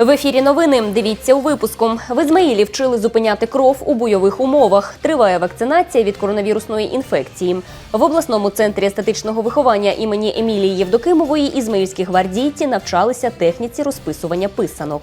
В ефірі новини дивіться у випуску. В Ізмаїлі вчили зупиняти кров у бойових умовах. Триває вакцинація від коронавірусної інфекції. В обласному центрі естетичного виховання імені Емілії Євдокимової ізмаїльські гвардійці навчалися техніці розписування писанок.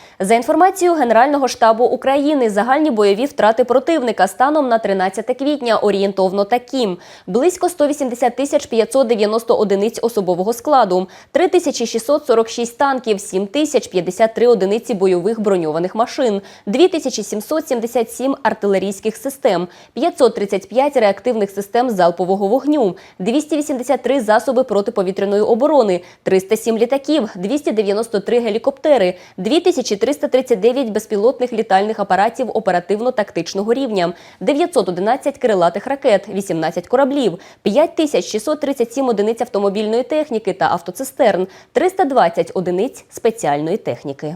За інформацією Генерального штабу України, загальні бойові втрати противника станом на 13 квітня орієнтовно такі: близько 180 тисяч 590 одиниць особового складу, 3646 танків, 7053 одиниці бойових броньованих машин, 2777 артилерійських систем, 535 реактивних систем залпового вогню, 283 засоби протиповітряної оборони, 307 літаків, 293 гелікоптери, 2339 безпілотних літальних апаратів оперативно-тактичного рівня, 911 крилатих ракет, 18 кораблів, 5637 одиниць автомобільної техніки та автоцистерн, 320 одиниць спеціальної техніки.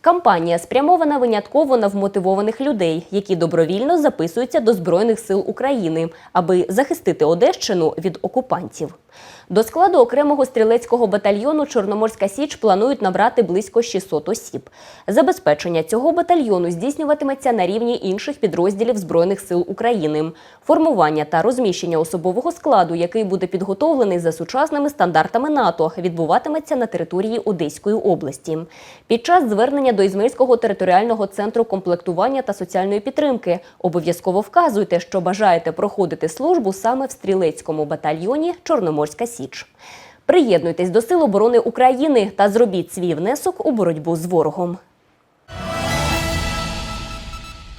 Кампанія спрямована винятково на вмотивованих людей, які добровільно записуються до Збройних сил України, аби захистити Одещину від окупантів. До складу окремого стрілецького батальйону Чорноморська Січ планують набрати близько 600 осіб. Забезпечення цього батальйону здійснюватиметься на рівні інших підрозділів Збройних сил України. Формування та розміщення особового складу, який буде підготовлений за сучасними стандартами НАТО, відбуватиметься на території Одеської області. Під час звернення до Ізмаїльського територіального центру комплектування та соціальної підтримки обов'язково вказуйте, що бажаєте проходити службу саме в стрілецькому батальйоні Чорноморська Січ. Приєднуйтесь до Сил оборони України та зробіть свій внесок у боротьбу з ворогом.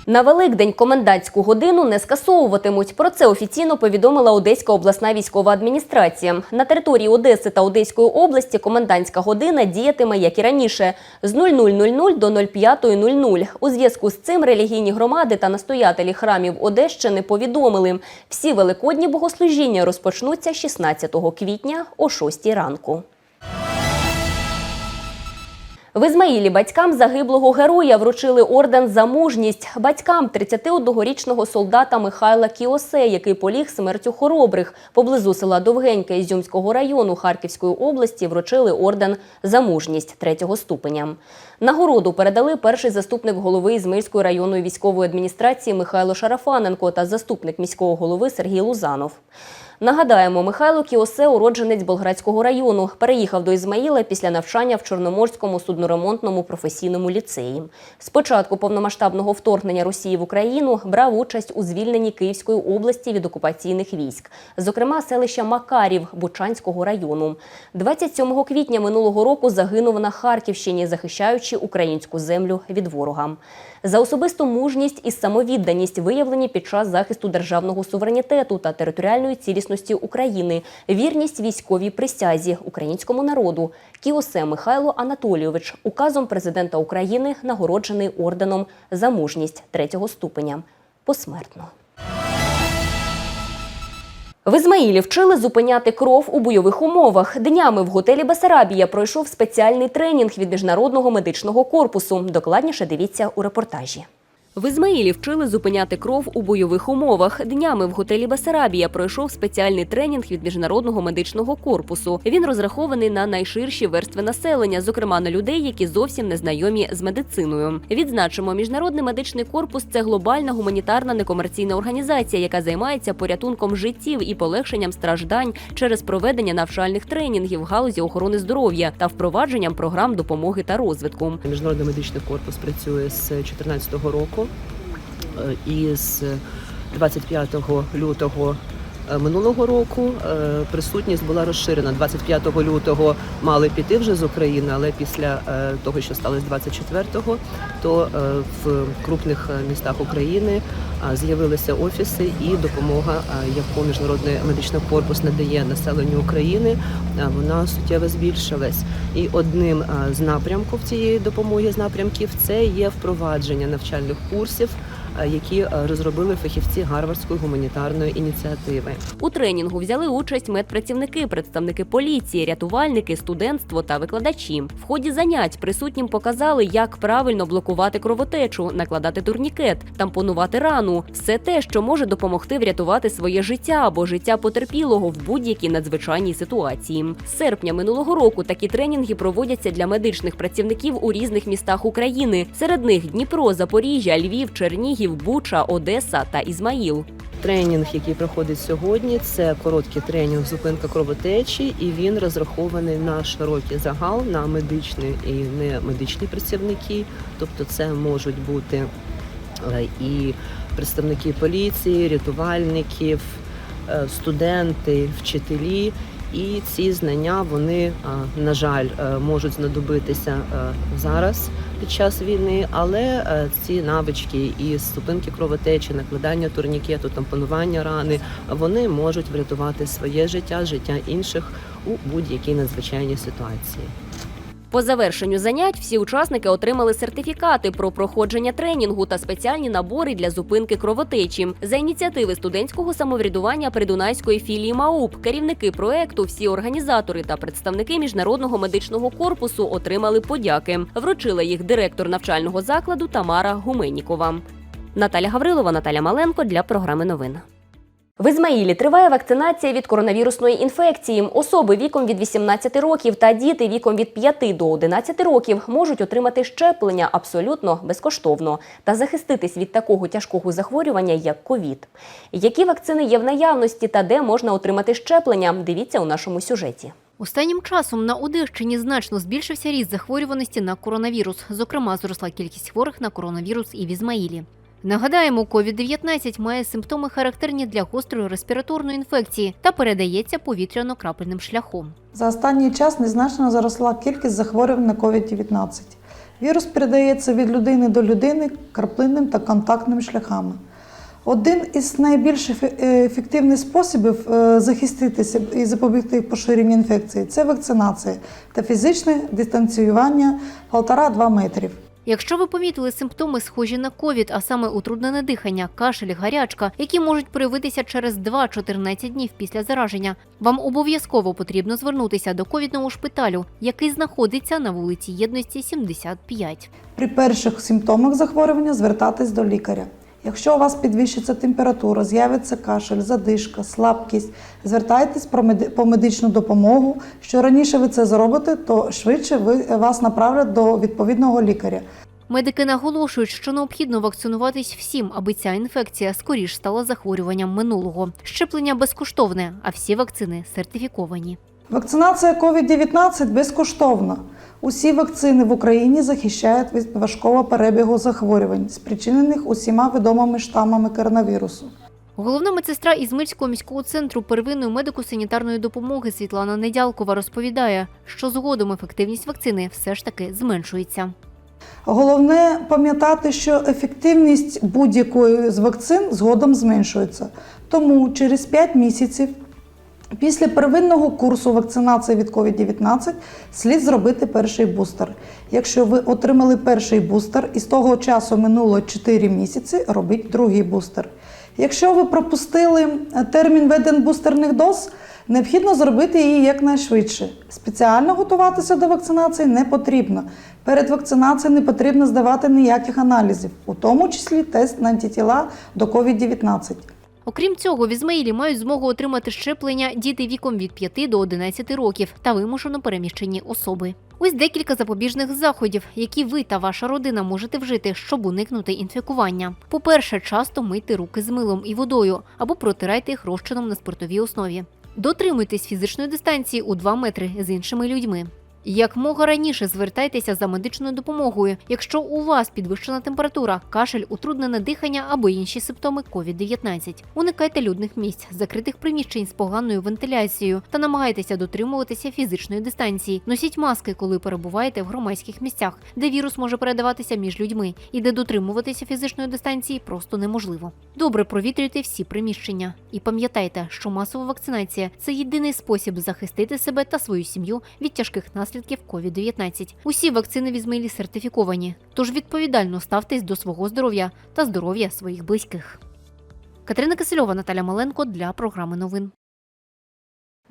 На Великдень комендантську годину не скасовуватимуть. Про це офіційно повідомила Одеська обласна військова адміністрація. На території Одеси та Одеської області комендантська година діятиме, як і раніше, з 00.00 до 05.00. У зв'язку з цим релігійні громади та настоятелі храмів Одещини повідомили, всі великодні богослужіння розпочнуться 16 квітня о 6 ранку. В Ізмаїлі батькам загиблого героя вручили орден за мужність. Батькам 31-річного солдата Михайла Кіосе, який поліг смертю хоробрих поблизу села Довгеньке Ізюмського району Харківської області, вручили орден за мужність третього ступеня. Нагороду передали перший заступник голови Ізмаїльської районної військової адміністрації Михайло Шарафаненко та заступник міського голови Сергій Лузанов. Нагадаємо, Михайло Кіосе, уродженець Болградського району, переїхав до Ізмаїла після навчання в Чорноморському судноремонтному професійному ліцеї. З початку повномасштабного вторгнення Росії в Україну брав участь у звільненні Київської області від окупаційних військ, зокрема селища Макарів Бучанського району. 27 квітня минулого року загинув на Харківщині, захищаючи українську землю від ворога. За особисту мужність і самовідданість виявлені під час захисту державного суверенітету та територіальної цілісності України, вірність військовій присязі українському народу. Кіосе Михайло Анатолійович указом президента України нагороджений орденом за мужність третього ступеня посмертно. В Ізмаїлі вчили зупиняти кров у бойових умовах. Днями в готелі Бесарабія пройшов спеціальний тренінг від міжнародного медичного корпусу. Докладніше дивіться у репортажі. В Ізмаїлі вчили зупиняти кров у бойових умовах. Днями в готелі Басарабія пройшов спеціальний тренінг від міжнародного медичного корпусу. Він розрахований на найширші верстви населення, зокрема на людей, які зовсім не знайомі з медициною. Відзначимо, міжнародний медичний корпус це глобальна гуманітарна некомерційна організація, яка займається порятунком життів і полегшенням страждань через проведення навчальних тренінгів в галузі охорони здоров'я та впровадженням програм допомоги та розвитку. Міжнародний медичний корпус працює з 2014 року е, і з 25 лютого е, минулого року. Е, Присутність була розширена. 25 лютого мали піти вже з України, але після е, того, що сталося 24-го, то е, в крупних е, містах України е, з'явилися офіси і допомога, е, яку міжнародний медичний корпус надає населенню України, е, вона суттєво збільшилась. І одним е, з напрямків цієї допомоги з напрямків це є впровадження навчальних курсів, е, які е, розробили фахівці Гарвардської гуманітарної ініціативи. У тренінгу взяли участь медпрацівники, представники поліції, рятувальники, студентство та викладачі. В ході занять присутнім показали, як правильно блокувати кровотечу, накладати турнікет, тампонувати рану все те, що може допомогти врятувати своє життя або життя потерпілого в будь-якій надзвичайній ситуації. З серпня минулого року такі тренінги проводяться для медичних працівників у різних містах України. Серед них Дніпро, Запоріжжя, Львів, Чернігів, Буча, Одеса та Ізмаїл. Тренінг, який проходить сьогодні, це короткий тренінг зупинка кровотечі, і він розрахований на широкий загал на медичні і немедичні працівники. Тобто, це можуть бути е, і представники поліції, рятувальників, е, студенти, вчителі. І ці знання вони, е, на жаль, е, можуть знадобитися е, зараз під час війни, але ці навички із зупинки кровотечі, накладання турнікету, тампонування рани, вони можуть врятувати своє життя, життя інших у будь-якій надзвичайній ситуації. По завершенню занять всі учасники отримали сертифікати про проходження тренінгу та спеціальні набори для зупинки кровотечі. За ініціативи студентського самоврядування Придунайської філії МАУП керівники проекту, всі організатори та представники міжнародного медичного корпусу отримали подяки. Вручила їх директор навчального закладу Тамара Гуменнікова. Наталя Гаврилова, Наталя Маленко для програми новин. В Ізмаїлі триває вакцинація від коронавірусної інфекції. Особи віком від 18 років та діти віком від 5 до 11 років можуть отримати щеплення абсолютно безкоштовно та захиститись від такого тяжкого захворювання, як ковід. Які вакцини є в наявності та де можна отримати щеплення? Дивіться у нашому сюжеті. Останнім часом на Одещині значно збільшився ріст захворюваності на коронавірус. Зокрема, зросла кількість хворих на коронавірус і в Ізмаїлі. Нагадаємо, COVID-19 має симптоми характерні для гострої респіраторної інфекції та передається повітряно-крапельним шляхом. За останній час незначно зросла кількість захворювань на COVID-19. Вірус передається від людини до людини краплинним та контактним шляхами. Один із найбільш е, ефективних способів е, захиститися і запобігти поширенню інфекції це вакцинація та фізичне дистанціювання 1,5-2 метрів. Якщо ви помітили симптоми, схожі на ковід, а саме утруднене дихання, кашель, гарячка, які можуть проявитися через 2-14 днів після зараження, вам обов'язково потрібно звернутися до ковідного шпиталю, який знаходиться на вулиці Єдності 75. При перших симптомах захворювання звертатись до лікаря. Якщо у вас підвищиться температура, з'явиться кашель, задишка, слабкість, звертайтесь по медичну допомогу. Що раніше ви це зробите, то швидше ви, вас направлять до відповідного лікаря. Медики наголошують, що необхідно вакцинуватись всім, аби ця інфекція скоріш стала захворюванням минулого. Щеплення безкоштовне, а всі вакцини сертифіковані. Вакцинація COVID-19 безкоштовна. Усі вакцини в Україні захищають від важкого перебігу захворювань, спричинених усіма відомими штамами коронавірусу. Головна медсестра Ізмирського міського центру первинної медико-санітарної допомоги Світлана Недялкова розповідає, що згодом ефективність вакцини все ж таки зменшується. Головне пам'ятати, що ефективність будь-якої з вакцин згодом зменшується. Тому через 5 місяців після первинного курсу вакцинації від COVID-19 слід зробити перший бустер. Якщо ви отримали перший бустер і з того часу минуло 4 місяці, робіть другий бустер. Якщо ви пропустили е, термін ведень бустерних доз, необхідно зробити її якнайшвидше. Спеціально готуватися до вакцинації не потрібно. Перед вакцинацією не потрібно здавати ніяких аналізів, у тому числі тест на антитіла до COVID-19. Окрім цього, в Ізмаїлі мають змогу отримати щеплення діти віком від 5 до 11 років та вимушено переміщені особи. Ось декілька запобіжних заходів, які ви та ваша родина можете вжити, щоб уникнути інфікування. По-перше, часто мийте руки з милом і водою або протирайте їх розчином на спиртовій основі. Дотримуйтесь фізичної дистанції у 2 метри з іншими людьми. Якмога раніше звертайтеся за медичною допомогою, якщо у вас підвищена температура, кашель, утруднене дихання або інші симптоми COVID-19. Уникайте людних місць, закритих приміщень з поганою вентиляцією та намагайтеся дотримуватися фізичної дистанції. Носіть маски, коли перебуваєте в громадських місцях, де вірус може передаватися між людьми, і де дотримуватися фізичної дистанції просто неможливо. Добре провітрюйте всі приміщення. І пам'ятайте, що масова вакцинація це єдиний спосіб захистити себе та свою сім'ю від тяжких наслідків COVID-19. Усі вакцини від Змейлі сертифіковані, тож відповідально ставтесь до свого здоров'я та здоров'я своїх близьких. Катерина Кисельова, Наталя Маленко для програми новин.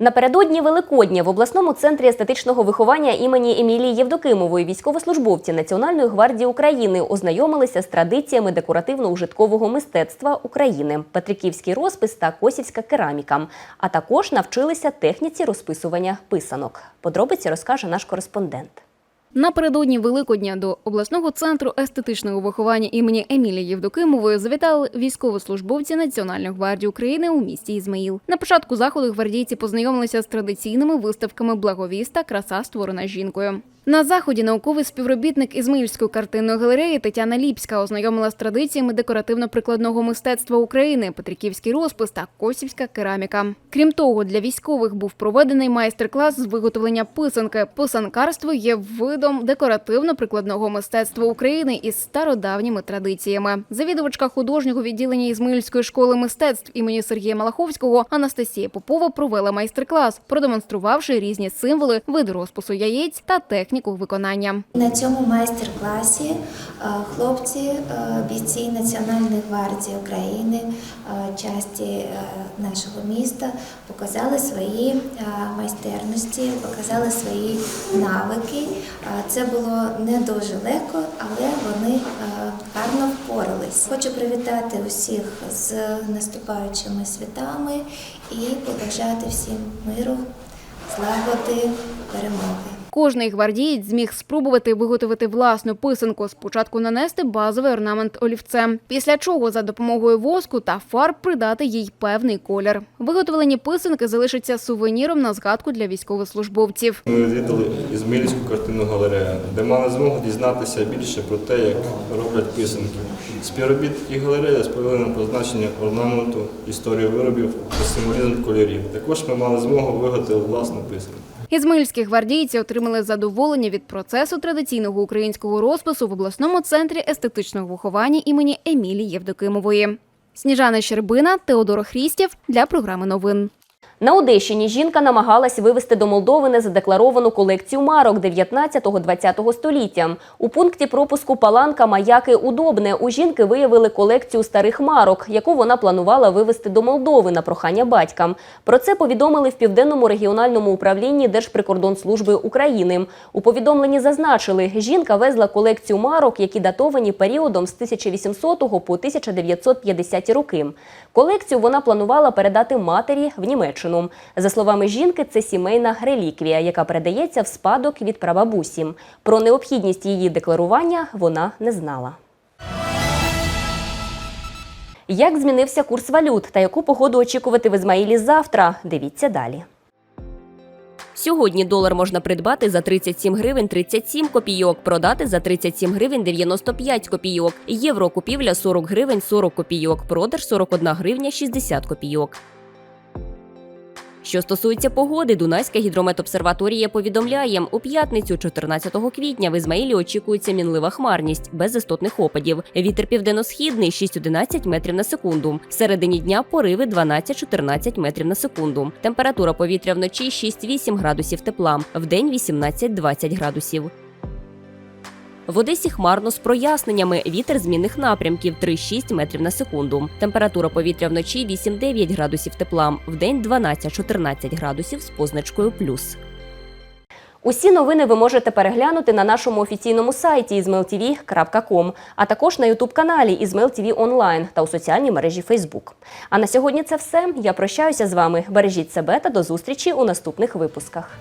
Напередодні Великодня в обласному центрі естетичного виховання імені Емілії Євдокимової військовослужбовці Національної гвардії України ознайомилися з традиціями декоративно-ужиткового мистецтва України, петриківський розпис та косівська кераміка, а також навчилися техніці розписування писанок. Подробиці розкаже наш кореспондент. Напередодні Великодня до обласного центру естетичного виховання імені Емілії Євдокимової завітали військовослужбовці Національної гвардії України у місті Ізмаїл. На початку заходу гвардійці познайомилися з традиційними виставками Благовіста краса створена жінкою. На заході науковий співробітник Ізмаїльської картинної галереї Тетяна Ліпська ознайомила з традиціями декоративно-прикладного мистецтва України, петриківський розпис та косівська кераміка. Крім того, для військових був проведений майстер-клас з виготовлення писанки. Писанкарство є видом декоративно-прикладного мистецтва України із стародавніми традиціями. Завідувачка художнього відділення Ізмаїльської школи мистецтв імені Сергія Малаховського Анастасія Попова провела майстер-клас, продемонструвавши різні символи, види розпису яєць та техніку виконання. На цьому майстер-класі е, хлопці, е, бійці Національної гвардії України, е, часті нашого міста показали свої майстерності, показали свої навики. Це було не дуже легко, але вони гарно впорались. Хочу привітати усіх з наступаючими святами і побажати всім миру, злагоди, перемоги. Кожний гвардієць зміг спробувати виготовити власну писанку. Спочатку нанести базовий орнамент олівцем, після чого за допомогою воску та фарб придати їй певний колір. Виготовлені писанки залишаться сувеніром на згадку для військовослужбовців. Ми відвідали Ізмаїльську картинну галерею, де мали змогу дізнатися більше про те, як роблять писанки. Співробітники галереї розповіли нам про значення орнаменту, історію виробів та символізм кольорів. Також ми мали змогу виготовити власну писанку. Ізмаїльські гвардійці отримали задоволення від процесу традиційного українського розпису в обласному центрі естетичного виховання імені Емілії Євдокимової. Сніжана Щербина, Теодор Хрістєв для програми новин. На Одещині жінка намагалась вивезти до Молдови незадекларовану колекцію марок 19-20 століття. У пункті пропуску Паланка Маяки Удобне у жінки виявили колекцію старих марок, яку вона планувала вивезти до Молдови на прохання батька. Про це повідомили в Південному регіональному управлінні Держприкордонслужби України. У повідомленні зазначили, жінка везла колекцію марок, які датовані періодом з 1800 по 1950 роки. Колекцію вона планувала передати матері в Німеччину. За словами жінки, це сімейна реліквія, яка передається в спадок від прабабусі. Про необхідність її декларування вона не знала. Як змінився курс валют та яку погоду очікувати в Ізмаїлі завтра? Дивіться далі. Сьогодні долар можна придбати за 37 гривень 37 копійок, продати за 37 гривень 95 копійок. Євро купівля 40 гривень 40 копійок, продаж 41 гривня 60 копійок. Що стосується погоди, Дунайська гідрометобсерваторія повідомляє, у п'ятницю, 14 квітня, в Ізмаїлі очікується мінлива хмарність без істотних опадів. Вітер південно-східний 6-11 метрів на секунду. В середині дня пориви 12-14 метрів на секунду. Температура повітря вночі 6-8 градусів тепла, вдень 18-20 градусів. В Одесі хмарно з проясненнями. Вітер змінних напрямків 3-6 метрів на секунду. Температура повітря вночі 8-9 градусів тепла, вдень 12-14 градусів з позначкою плюс. Усі новини ви можете переглянути на нашому офіційному сайті izmailtv.com, а також на ютуб-каналі IzmailTV Online та у соціальній мережі Facebook. А на сьогодні це все. Я прощаюся з вами. Бережіть себе та до зустрічі у наступних випусках.